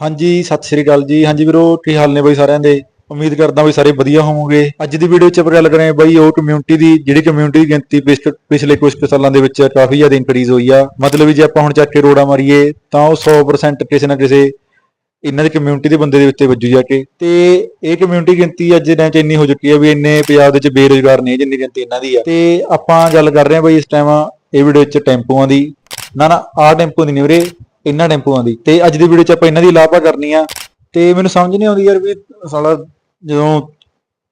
ਹਾਂਜੀ, ਸਤਿ ਸ਼੍ਰੀ ਅਕਾਲ ਜੀ। ਹਾਂਜੀ ਵੀਰੋ, ਕੀ ਹਾਲ ਨੇ ਬਈ ਸਾਰਿਆਂ ਦੇ? ਉਮੀਦ ਕਰਦਾ ਬਈ ਸਾਰੇ ਵਧੀਆ ਹੋਵੋਗੇ। ਅੱਜ ਦੀ ਵੀਡੀਓ 'ਚ ਆਪਾਂ ਗੱਲ ਕਰਾਂਗੇ ਬਈ ਉਹ ਕਮਿਊਨਿਟੀ ਦੀ, ਜਿਹੜੀ ਕਮਿਊਨਿਟੀ ਦੀ ਗਿਣਤੀ ਪਿਛਲੇ ਕੁਝ ਕੁ ਸਾਲਾਂ ਦੇ ਵਿੱਚ ਕਾਫੀ ਜ਼ਿਆਦਾ ਇੰਕਰੀਜ਼ ਹੋਈ ਆ। ਮਤਲਬ ਜੇ ਆਪਾਂ ਹੁਣ ਚੱਕ ਕੇ ਰੋੜਾ ਮਾਰੀਏ, ਤਾਂ ਉਹ 100% ਕਿਸੇ ਨਾ ਕਿਸੇ ਇਹਨਾਂ ਦੀ ਕਮਿਊਨਿਟੀ ਦੇ ਬੰਦੇ ਦੇ ਉੱਤੇ ਵੱਜੂ ਜਾ ਕੇ। ਤੇ ਇਹ ਕਮਿਊਨਿਟੀ ਗਿਣਤੀ ਅੱਜ ਦੇ ਟਾਈਮ 'ਚ ਇੰਨੀ ਹੋ ਚੁੱਕੀ ਹੈ ਵੀ ਇੰਨੇ ਪੰਜਾਬ ਦੇ ਵਿੱਚ ਬੇਰੁਜ਼ਗਾਰ ਨੇ ਜਿੰਨੀ ਗਿਣਤੀ ਇਹਨਾਂ ਦੀ ਆ। ਤੇ ਆਪਾਂ ਗੱਲ ਕਰ ਰਹੇ ਹਾਂ ਬਈ ਇਸ ਟਾਈਮ ਇਹ ਵੀਡੀਓ 'ਚ ਟੈਂਪੂਆਂ ਦੀ। ਨਾ ਨਾ, ਆਹ ਟੈਂਪੂ ਦੀ ਨਹੀਂ ਵੀਰੇ। ਇਹਨਾਂ ਟੈਂਪੂਆਂ ਦੀ ਤੇ ਅੱਜ ਦੀ ਵੀਡੀਓ 'ਚ ਆਪਾਂ ਇਹਨਾਂ ਦੀ ਲਾਭਾ ਕਰਨੀ ਆ ਤੇ ਮੈਨੂੰ ਸਮਝ ਨਹੀਂ ਆਉਂਦੀ ਯਾਰ ਵੀ ਸਾਲਾ ਜਦੋਂ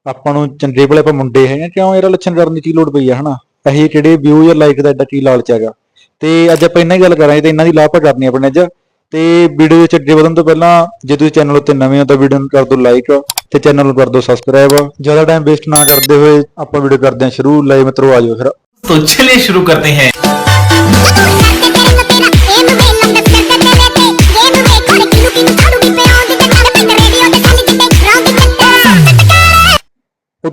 ਆਪਾਂ ਨੂੰ ਚੰਗੇ ਭਲੇ ਆਪਾਂ ਮੁੰਡੇ ਹੈਗੇ ਕਿਉਂ ਇਹਦਾ ਲੱਛਣ ਕਰਨ ਦੀ ਕੀ ਲੋੜ ਪਈ ਆ ਹਨਾ ਇਹ ਕਿਹੜੇ ਵਿਊ ਜਾਂ ਲਾਈਕ ਦਾ ਐਡਾ ਕੀ ਲਾਲਚ ਹੈਗਾ ਤੇ ਅੱਜ ਆਪਾਂ ਇਹਨਾਂ ਦੀ ਗੱਲ ਕਰਾਂਗੇ ਤੇ ਇਹਨਾਂ ਦੀ ਲਾਭਾ ਕਰਨੀ ਆ ਆਪਣੇ ਅੱਜ ਤੇ ਵੀਡੀਓ ਵਿੱਚ ਅੱਗੇ ਵਧਣ ਤੋਂ ਪਹਿਲਾਂ ਜੇ ਤੁਸੀਂ ਚੈਨਲ ਉੱਤੇ ਨਵੇਂ ਹੋ ਤਾਂ ਵੀਡੀਓ ਨੂੰ ਕਰ ਦਿਓ ਲਾਈਕ ਤੇ ਚੈਨਲ ਨੂੰ ਕਰ ਦਿਓ ਸਬਸਕ੍ਰਾਈਬ ਜ਼ਿਆਦਾ ਟਾਈਮ ਵੇਸਟ ਨਾ ਕਰਦੇ ਹੋਏ ਆਪਾਂ ਵੀਡੀਓ ਕਰਦੇ ਹਾਂ ਸ਼ੁਰੂ ਲਾਈਵ ਮਿੱਤਰੋ ਆ ਜਾਓ ਫਿਰ तो चलिए शुरू करते हैं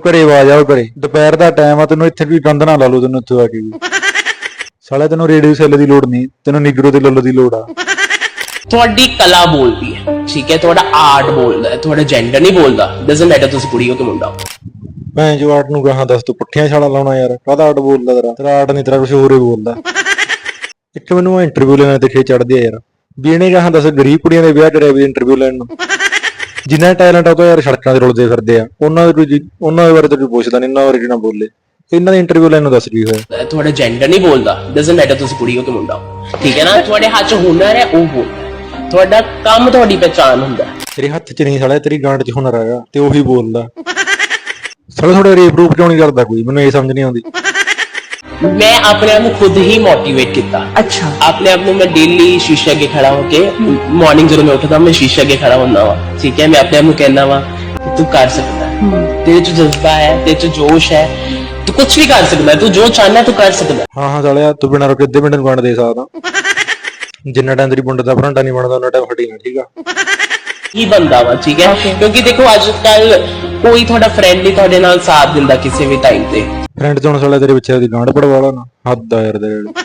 ਘਰੇ ਆਵਾਜ਼ ਆ ਉਹ ਘਰੇ। ਦੁਪਹਿਰ ਦਾ ਟਾਈਮ ਆ ਤੈਨੂੰ ਇੱਥੇ ਵੀ ਗੰਦ ਨਾ ਲਾ ਲਓ ਤੈਨੂੰ ਇੱਥੇ ਆ ਕੇ ਵੀ। ਸਾਲੇ ਤੈਨੂੰ ਰੇਡੀਓ ਸੈੱਲ ਦੀ ਲੋੜ ਨਹੀਂ ਤੈਨੂੰ ਨਿਗਰੋ ਤੇ ਲੱਲੋ ਦੀ ਲੋੜ ਆ। ਤੁਹਾਡੀ ਕਲਾ ਬੋਲਦੀ ਹੈ ਠੀਕ ਹੈ? ਤੁਹਾਡਾ ਆਰਟ ਬੋਲਦਾ ਹੈ ਤੁਹਾਡਾ ਜੈਂਡਰ ਨਹੀਂ ਬੋਲਦਾ। ਡਸਨਟ ਮੈਟਰ ਤੁਸੀਂ ਕੁੜੀ ਹੋ ਕਿ ਮੁੰਡਾ ਹੋ। ਭੈਣ ਜੋ ਆਰਟ ਨੂੰ ਕਹਾਂ ਦੱਸ ਤੂੰ ਪੁੱਠੀਆਂ ਛਾਲਾ ਲਾਉਣਾ ਯਾਰ। ਕਾਹਦਾ ਆਰਟ ਬੋਲਦਾ ਤੇਰਾ? ਤੇਰਾ ਆਰਟ ਨਹੀਂ ਤੇਰਾ ਕੁਝ ਹੋਰ ਹੀ ਬੋਲਦਾ। ਇੱਕ ਮੈਨੂੰ ਇੰਟਰਵਿਊ ਲੈਣ ਤੇ ਖੇ ਚੜਦੀ ਆ ਯਾਰ। ਵੀ ਇਹਨੇ ਕਹਾਂ ਦੱਸ ਗਰੀਬ ਕੁੜੀਆਂ ਦੇ ਵਿਆਹ ਕਰਿਆ ਵੀ ਇੰਟਰਵਿਊ ਲੈਣ ਨੂੰ। ਜਿੰਨਾ ਟੈਲੈਂਟ ਆ ਉਹ ਤਾਂ ਯਾਰ ਸੜਕਾਂ ਤੇ ਰੁਲਦੇ ਫਿਰਦੇ ਆ। ਉਹਨਾਂ ਦੇ ਉਹਨਾਂ ਦੇ ਬਾਰੇ ਤਾਂ ਕੋਈ ਪੁੱਛਦਾ ਨਹੀਂ ਇਹਨਾਂ ਬਾਰੇ ਕਿਹਨਾਂ ਬੋਲੇ। ਇਹਨਾਂ ਦੀ ਇੰਟਰਵਿਊ ਲੈਣ ਨੂੰ ਦੱਸ ਕੀ ਹੋਇਆ। ਤੁਹਾਡਾ ਜੈਂਡਰ ਨਹੀਂ ਬੋਲਦਾ। ਡਸਨਟ ਮੈਟਰ ਤੁਸੀਂ ਕੁੜੀ ਹੋ ਕਿ ਮੁੰਡਾ ਹੋ। ਠੀਕ ਹੈ ਨਾ? ਤੁਹਾਡੇ ਹੱਥ 'ਚ ਹੁਨਰ ਹੈ ਉਹ ਬੋਲਦਾ ਹੈ। ਤੁਹਾਡਾ ਕੰਮ ਤੁਹਾਡੀ ਪਛਾਣ ਹੁੰਦਾ। ਤੇਰੇ ਹੱਥ 'ਚ ਨਹੀਂ ਸਾਲਾ ਤੇਰੀ ਗਾਂਡ 'ਚ ਹੁਨਰ ਹੈਗਾ ਤੇ ਉਹੀ ਬੋਲਦਾ। ਸਾਲਾ ਥੋੜਾ ਰੇਪ ਰੂਪ ਕਿਉਂ ਨਹੀਂ ਕਰਦਾ ਕੋਈ? ਮੈਨੂੰ ਇਹ ਸਮਝ ਨਹੀਂ ਆਉਂਦੀ। ਮੈਂ ਆਪਣੇ ਆਪ ਨੂੰ ਖੁਦ ਹੀ ਮੋਟੀਵੇਟ ਕੀਤਾ। ਅੱਛਾ। ਆਪਣੇ ਆਪ ਨੂੰ ਮੈਂ ਡੇਲੀ ਸ਼ੀਸ਼ੇ ਅੱਗੇ ਖੜਾ ਹੋ ਕੇ ਮਾਰਨਿੰਗ ਜਦੋਂ ਮੈਂ ਉੱਠਦਾ ਮੈਂ ਸ਼ੀਸ਼ੇ ਅੱਗੇ ਖੜਾ ਹੁੰਦਾ ਵਾ। ਠੀਕ ਹੈ ਮੈਂ ਆਪਣੇ ਆਪ ਨੂੰ ਕਹਿੰਦਾ ਵਾ ਕਿ ਤੂੰ ਕਰ ਸਕਦਾ। ਹੈ ਤੇਰੇ 'ਚ ਜਜ਼ਬਾ ਹੈ ਤੇਰੇ 'ਚ ਜੋਸ਼ ਹੈ। ਤੂੰ ਕੁਝ ਵੀ ਕਰ ਸਕਦਾ ਹੈ ਤੂੰ ਜੋ ਚਾਹਨਾ ਤੂੰ ਕਰ ਸਕਦਾ। ਹੈ। ਹਾਂ ਸਾਲਿਆ ਤੂੰ ਬਿਨਾਂ ਰੁਕੇ ਅੱਧੇ ਮਿੰਟ ਨੂੰ ਗਾਂਡ ਦੇ ਸਕਦਾ। ਜਿੰਨਾ ਟਾਈਮ ਤੇਰੀ ਬੁੰਡ ਦਾ ਭਰਾਂਡਾ ਨਹੀਂ ਬਣਦਾ ਉਹਨਾਂ ਟਾਈਮ ਹਟੀ ਨਾ ਠੀਕ ਆ। ਹੀ ਬੰਦਾ ਵਾ ਠੀਕ ਹੈ? ਕਿਉਂਕਿ ਦੇਖੋ ਅੱਜ ਕੱਲ ਕੋਈ ਤੁਹਾਡਾ ਫਰੈਂਡ ਨਹੀਂ ਤੁਹਾਡੇ ਨਾਲ ਸਾਥ ਦਿੰਦਾ ਕਿਸੇ ਵੀ ਟਾਈਮ ਤੇ। ਫਰੈਂਡ ਚੋਂ ਸਾਲਿਆ ਤੇਰੇ ਪਿੱਛੇ ਦੀ ਗਾਂਡ ਪੜਵਾ ਲਾ ਨਾ। ਹੱਦ ਆ ਯਾਰ ਤੇਰੇ ਵਾਲੀ।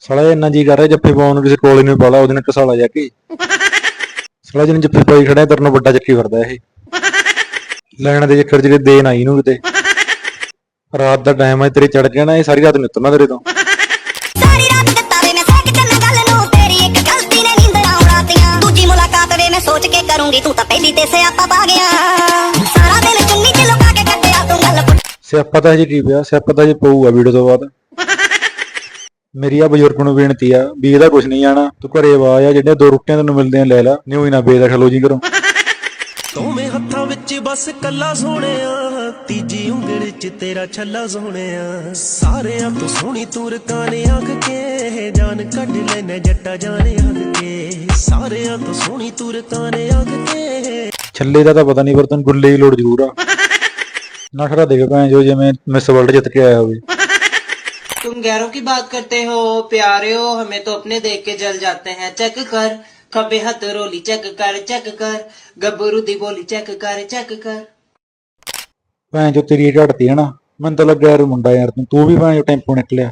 ਸਾਲਾ ਇਹ ਇੰਨਾ ਜੀ ਕਰ ਰਿਹਾ ਜੱਫੇ ਪਾਉਣ ਨੂੰ ਕਿਸੇ ਕੋਲੇ ਨੂੰ ਪਾਲਾ ਉਹਦੇ ਨਾਲ ਕਸਾਲਾ ਜਾ ਕੇ ਸਾਲਾ ਜਿਹਨੇ ਜੱਫੇ ਪਾਈ ਖੜਾ ਤੇਰੇ ਨਾਲ ਵੱਡਾ ਚੱਕੀ ਫਿਰਦਾ ਇਹ। ਲੈਣ ਦੇ ਚੱਕਰ ਜਿਹੜੇ ਦੇਣ ਆਈ ਨੂੰ ਕਿਤੇ। ਰਾਤ ਦਾ ਟਾਈਮ ਹੈ ਤੇਰੇ ਚੜ ਗਿਆ ਨਾ ਇਹ ਸਾਰੀ ਰਾਤ ਨਿੱਤਣਾ ਤੇਰੇ ਤੋਂ। ਸਾਰੀ ਰਾਤ ਦਿੱਤਾ ਵੇ ਮੈਂ ਸਹਿਕ ਚੱਲਾਂ ਗੱਲ ਨੂੰ ਤੇਰੀ ਇੱਕ ਗਲਤੀ ਨੇ ਨੀਂਦਰਾਂ ਉਡਾਤੀਆਂ ਦੂਜੀ ਮੁਲਾਕਾਤ ਵੇ ਮੈਂ ਸੋਚ ਕੇ ਕਰੂੰਗੀ ਤੂੰ ਤਾਂ ਪਹਿਲੀ ਤੇ ਸਿਆਪਾ ਪਾ ਗਿਆ। ਸਾਰਾ ਦਿਨ ਚੁੰਨੀ ਚ ਲੁਕਾ ਕੇ ਕੱਢਿਆ ਤੂੰ ਗੱਲ ਪੁੱਠੀ ਸਿਆਪਾ ਤਾਂ ਹਜੇ ਕੀ ਪਿਆ? ਸਿਆਪਾ ਤਾਂ ਹਜੇ ਪਊਗਾ ਵੀਡੀਓ ਤੋਂ ਬਾਅਦ। ਮੇਰੀ ਆ ਬਜ਼ੁਰਗ ਨੂੰ ਬੇਨਤੀ ਆ ਵੀ ਇਹਦਾ ਕੁਝ ਨਹੀਂ ਆਣਾ। ਤੂੰ ਘਰੇ ਆਵਾਜ਼ ਆ ਜਿਹੜੇ ਦੋ ਰੋਟੀਆਂ ਤੈਨੂੰ ਮਿਲਦੇ ਆ ਲੈ ਲੈ। ਨਹੀਂ ਹੋਈ ਨਾ ਬੇਦਖਲ ਹੋ ਜੀ ਕਰੋ। ਦੋਵੇਂ ਹੱਥਾਂ ਵਿੱਚ ਬਸ ਕੱਲਾ ਸੋਹਣਿਆ। ਤੀਜੀ ਉਂਗਲ 'ਚ ਤੇਰਾ ਛੱਲਾ ਸੋਹਣਿਆ ਸਾਰਿਆਂ ਤੋਂ ਸੋਹਣੀ ਤੂੰ ਰਕਾਨੇ ਆਖ ਕੇ ਜਾਨ ਕੱਢ ਲੈਨੇ ਜੱਟਾ ਜਾਣੇ ਆਖ ਕੇ ਸਾਰਿਆਂ ਤੋਂ ਸੋਹਣੀ ਤੂੰ ਰਕਾਨੇ ਆਖ ਕੇ ਛੱਲੇ ਦਾ ਤਾਂ ਪਤਾ ਨਹੀਂ ਪਰ ਤੈਨੂੰ ਗੁੱਲੇ ਦੀ ਲੋੜ ਜ਼ਰੂਰ ਆ ਨਖਰਾ ਦੇਖ ਭੈਣ ਜੋ ਜਿਵੇਂ ਮਿਸ ਵਰਲਡ ਜਿੱਤ ਕੇ ਆਇਆ ਹੋਵੇ तुम गैरों की बात करते हो प्यारे हो हमें तो अपने देख के जल जाते हैं चेक कर खबे हथ रोली चेक कर चेक कर गब्बरू दी बोली चेक कर चेक कर ਭੈਣ ਜੋ ਤੇਰੀ ਝੜਤੀ ਹੈ ਨਾ ਮੈਨੂੰ ਤਾਂ ਲੱਗਿਆ ਯਾਰ ਮੁੰਡਾ ਯਾਰ ਤੂੰ ਵੀ ਭੈਣ ਜੋ ਟੈਂਪੂ ਨਿਕਲਿਆ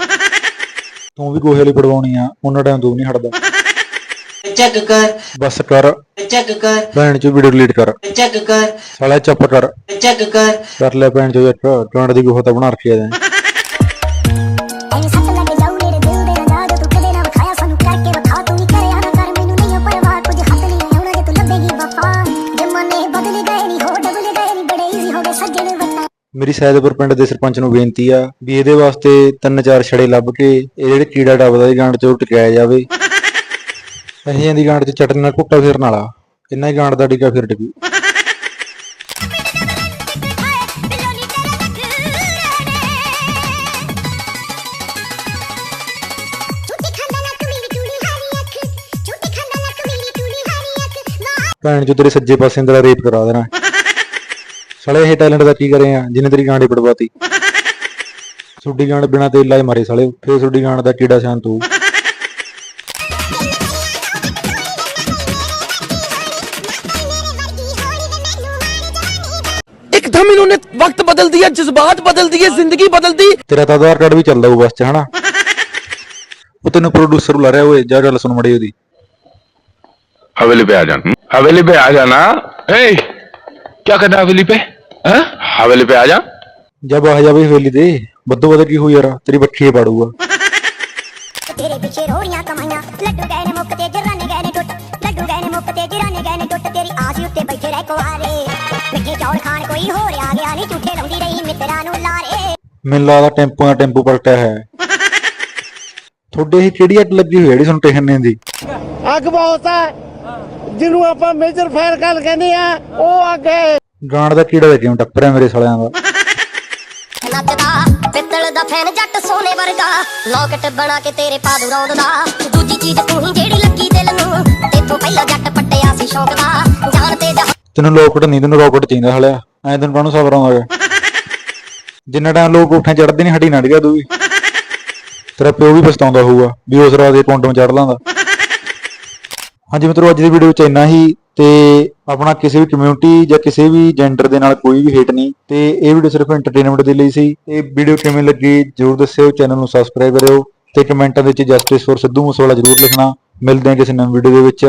ਤੂੰ ਵੀ ਗੋਹੇ ਲਈ ਪੜਵਾਉਣੀ ਆ ਉਹਨਾਂ ਟਾਈਮ ਤੂੰ ਨਹੀਂ ਹਟਦਾ। ਚੈੱਕ ਕਰ। ਬਸ ਕਰ। ਚੈੱਕ ਕਰ। ਭੈਣ ਚੋ ਵੀਡੀਓ ਡਿਲੀਟ ਕਰ। ਚੈੱਕ ਕਰ। ਸਾਲਾ ਚੱਪ ਕਰ। ਚੈੱਕ ਕਰ। ਕਰ ਲੈ ਭੈਣ ਚੋ ਯਾਰ ਟਾਂਡ ਦੀ ਗੋਹਾ ਤਾਂ ਬਣਾ ਰੱਖਿਆ ਤੈਂ ਮੇਰੀ ਸੈਦਪੁਰ ਪਿੰਡ ਦੇ ਸਰਪੰਚ ਨੂੰ ਬੇਨਤੀ ਆ ਵੀ ਇਹਦੇ ਵਾਸਤੇ ਤਿੰਨ ਚਾਰ ਛੜੇ ਲੱਭ ਕੇ ਇਹ ਜਿਹੜੇ ਕੀੜਾ ਡੱਬਦਾ ਦੀ ਗਾਂਡ ਚੋਂ ਟਿਕਾਇਆ ਜਾਵੇ। ਅਹੀਆਂ ਦੀ ਗਾਂਡ 'ਚ ਚਟਨੀ ਨਾਲ ਘੁੱਟਾ ਫੇਰਨ ਵਾਲਾ। ਇੰਨਾ ਹੀ ਗਾਂਡ ਦਾ ਟਿਕਾ ਫਿਰ ਡਿੱਗੂ। ਭੈਣ ਜੋ ਤੇਰੇ ਸੱਜੇ ਪਾਸੇ ਤੇਰਾ ਰੇਪ ਕਰਾ ਦੇਣਾ। ਸਾਲੇ ਇਹ ਟੈਲੈਂਟ ਦਾ ਕੀ ਕਰੇ ਆ ਜਿਹਨੇ ਤੇਰੀ ਗਾਂਡ ਹੀ ਪੜਵਾਤੀ ਸੁੱਡੀ ਗਾਂਡ ਬਿਨਾ ਤੇਲ ਲਾਏ ਮਾਰੇ ਸਾਲੇ ਫੇਰ ਸੁੱਡੀ ਗਾਂਡ ਦਾ ਕੀੜਾ ਸ਼ਾਂਤ ਹੋਊ एकदम इन्होंने वक्त बदल बदल दिया जज्बात बदल दिए जिंदगी बदल दी ਤੇਰਾ ਤਾਂ ਆਧਾਰ ਕਾਰਡ ਵੀ ਚੱਲਦਾ ਉਹ ਬੱਸ 'ਚ ਹਨਾ ਉਹ ਤੈਨੂੰ ਪ੍ਰੋਡਿਊਸਰ ਬੁਲਾ ਰਿਹਾ ਓਏ ਜਾ ਗੱਲ ਸੁਣ ਮੜੀ ਉਹਦੀ हवेली पे आ जाना हवेली पे आ जाना ए क्या करना है हवेली पे ਹੈ? ਹਵੇਲੀ ਪੇ ਆ ਜਾ ਜਬ ਆ ਜਾਵੇ ਹਵੇਲੀ ਦੇ। ਬੱਦੋ ਬਦਰ ਕੀ ਹੋ ਯਾਰ ਤੇਰੀ ਬੱਖੀ ਪਾੜੂਗਾ। ਤੇਰੇ ਪਿੱਛੇ ਰੋੜੀਆਂ ਕਮਾਈਆਂ ਲੱਡੂ ਗਏ ਨੇ ਮੁੱਕ ਤੇ ਜਰਾਨੇ ਗਏ ਨੇ ਟੁੱਟ। ਲੱਡੂ ਗਏ ਨੇ ਮੁੱਕ ਤੇ ਜਰਾਨੇ ਗਏ ਨੇ ਟੁੱਟ ਤੇਰੀ ਆਸ ਉੱਤੇ ਬੈਠੇ ਰਹਿ ਕੁਆਰੇ। ਮਿੱਠੇ ਚੌਲ ਖਾਣ ਕੋਈ ਹੋਰ ਆ ਗਿਆ ਨਹੀਂ ਝੂਠੇ ਲਾਉਂਦੀ ਰਹੀ ਮਿੱਤਰਾਂ ਨੂੰ ਲਾਰੇ। ਮੈਨੂੰ ਲੱਗਦਾ ਟੈਂਪੂ ਦਾ ਟੈਂਪੂ ਪਲਟਿਆ ਹੈ ਤੁਹਾਡੇ ਇਹ ਕਿਹੜੀ ਅੱਟ ਲੱਗੀ ਹੋਈ ਜਿਹੜੀ ਤੁਹਾਨੂੰ ਟੇਸ਼ਨ ਨਹੀਂ ਦੀ ਅੱਗ ਬਹੁਤ ਹੈ ਜਿਹਨੂੰ ਆਪਾਂ ਮੇਜਰ ਫਾਇਰ ਕਾਲ ਕਹਿੰਦੇ ਆ ਉਹ ਅੱਗ ਹੈ। ਗਾਂਡ ਦਾ ਕੀੜਾ ਦੇ ਕਿਉਂ ਟੱਪਰਿਆ ਮੇਰੇ ਸਾਲਿਆਂ ਦਾ। ਨੱਚਦਾ ਪਿੱਤਲ ਦਾ ਫੈਨ ਜੱਟ ਸੋਨੇ ਵਰਗਾ। ਲੋਕਟ ਬਣਾ ਕੇ ਤੇਰੇ ਪਾ ਦੂ ਰੌਂਦ ਦਾ ਦੂਜੀ ਚੀਜ਼ ਤੂੰ ਹੀ ਜਿਹੜੀ ਲੱਗੀ ਦਿਲ ਨੂੰ। ਤੇਥੋਂ ਪਹਿਲਾਂ ਜੱਟ ਪੱਟਿਆ ਸੀ ਸ਼ੌਕ ਦਾ। ਜਾਣ ਤੇ ਜਹਾਨ ਤੈਨੂੰ ਲੋਕਟ ਨਹੀਂ ਤੈਨੂੰ ਰੋਕਟ ਚਾਹੀਦਾ ਹਲਿਆ ਐ ਤੈਨੂੰ ਕਾਹਨੂੰ ਸਬਰ ਆਉਂਦਾ? ਜਿੰਨਾ ਟਾਈਮ ਲੋਕ ਉੱਠਾਂ ਚੜਦੇ ਨਹੀਂ ਹੱਡੀ ਨੜ ਗਿਆ ਤੂੰ ਵੀ। ਤੇਰਾ ਪਿਓ ਵੀ ਪਛਤਾਉਂਦਾ ਹੋਊਗਾ ਵੀ ਉਸ ਰਾਤ ਦੇ ਕੁੰਡਮ ਚੜ ਲਾਂਦਾ। ਹਾਂਜੀ ਮਿੱਤਰੋ, ਅੱਜ ਦੀ ਵੀਡੀਓ ਵਿੱਚ ਇੰਨਾ ਹੀ ਤੇ ਆਪਣਾ ਕਿਸੇ ਵੀ ਕਮਿਊਨਿਟੀ ਜਾਂ ਕਿਸੇ ਵੀ ਜੈਂਡਰ ਦੇ ਨਾਲ ਕੋਈ ਵੀ ਹੇਟ ਨਹੀਂ। ਤੇ ਇਹ ਵੀਡੀਓ ਸਿਰਫ ਐਂਟਰਟੇਨਮੈਂਟ ਦੇ ਲਈ ਸੀ। ਇਹ ਵੀਡੀਓ ਕਿਵੇਂ ਲੱਗੀ ਜਰੂਰ ਦੱਸਿਓ ਚੈਨਲ ਨੂੰ ਸਬਸਕ੍ਰਾਈਬ ਕਰਿਓ ਤੇ ਕਮੈਂਟਾਂ ਦੇ ਵਿੱਚ ਜਸਟਿਸ ਫॉर ਸਿੱਧੂ ਮੂਸੇਵਾਲਾ ਜਰੂਰ ਲਿਖਣਾ। ਮਿਲਦੇ ਹਾਂ ਕਿਸੇ ਨਵੀਂ ਵੀਡੀਓ ਦੇ ਵਿੱਚ।